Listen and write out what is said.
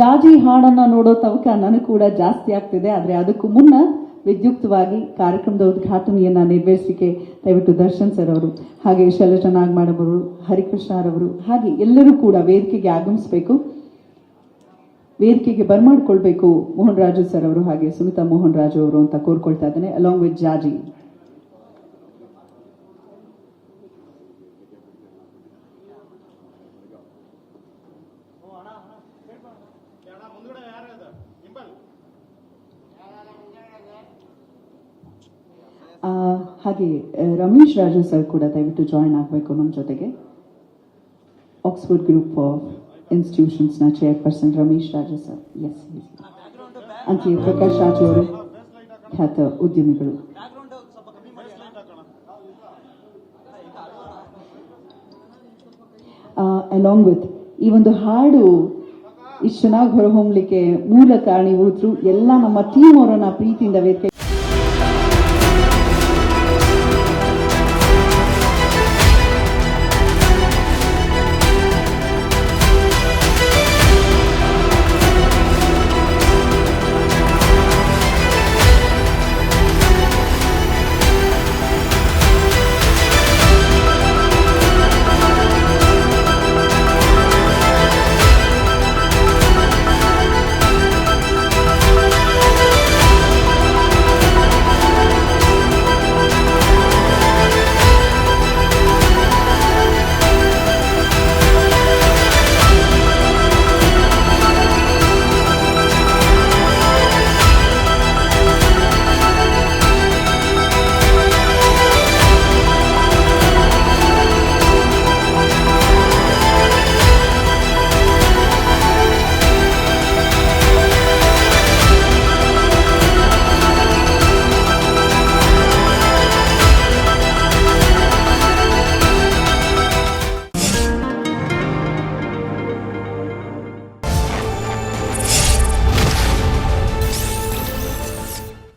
ಜಾಜಿ ಹಾಡನ್ನ ನೋಡೋ ತವಕ ನನಗೆ ಕೂಡ ಜಾಸ್ತಿ ಆಗ್ತಿದೆ, ಆದ್ರೆ ಅದಕ್ಕೂ ಮುನ್ನ ವಿದ್ಯುಕ್ತವಾಗಿ ಕಾರ್ಯಕ್ರಮದ ಉದ್ಘಾಟನೆಯನ್ನ ನೆರವೇರಿಸಲಿಕ್ಕೆ ದಯವಿಟ್ಟು ದರ್ಶನ್ ಸರ್ ಅವರು, ಹಾಗೆ ಶೈಲಜಾ ನಾಗಮಾಡಮ್ ಅವರು ಹರಿಕೃಷ್ಣರವರು ಹಾಗೆ ಎಲ್ಲರೂ ಕೂಡ ವೇದಿಕೆಗೆ ಆಗಮಿಸಬೇಕು. ವೇದಿಕೆಗೆ ಬರ್ಮಾಡ್ಕೊಳ್ಬೇಕು ಮೋಹನ್ ರಾಜು ಸರ್ ಅವರು, ಹಾಗೆ ಸುಮಿತಾ ಮೋಹನ್ ರಾಜು ಅವರು ಅಂತ ಕೋರ್ಕೊಳ್ತಾ ಇದ್ದೇನೆ ಅಲಾಂಗ್ ವಿತ್ ಜಾಜಿ. ಹಾಗೆ ರಮೇಶ್ ರಾಜು ಸರ್ ಕೂಡ ದಯವಿಟ್ಟು ಜಾಯಿನ್ ಆಗಬೇಕು ನಮ್ಮ ಜೊತೆಗೆ. Oxford group of ಇನ್ಸ್ಟಿಟ್ಯೂಷನ್ಸ್ನ chairperson Ramesh Raju sir yes ಅಂತೆಯೇ ಪ್ರಕಾಶ್ ರಾಜು ಅವರು, ಖ್ಯಾತ ಉದ್ಯಮಿಗಳು. ಅಲಾಂಗ್ ವಿತ್ ಈ ಒಂದು ಹಾಡು ಇಷ್ಟು ಚೆನ್ನಾಗಿ ಹೊರಹೊಮ್ಮಲಿಕ್ಕೆ ಮೂಲ ಕಾರಣೀಭೂತರು ಎಲ್ಲ ನಮ್ಮ ಟೀಮ್ ಅವರನ್ನ ಪ್ರೀತಿಯಿಂದ ವೇದಿಕೆ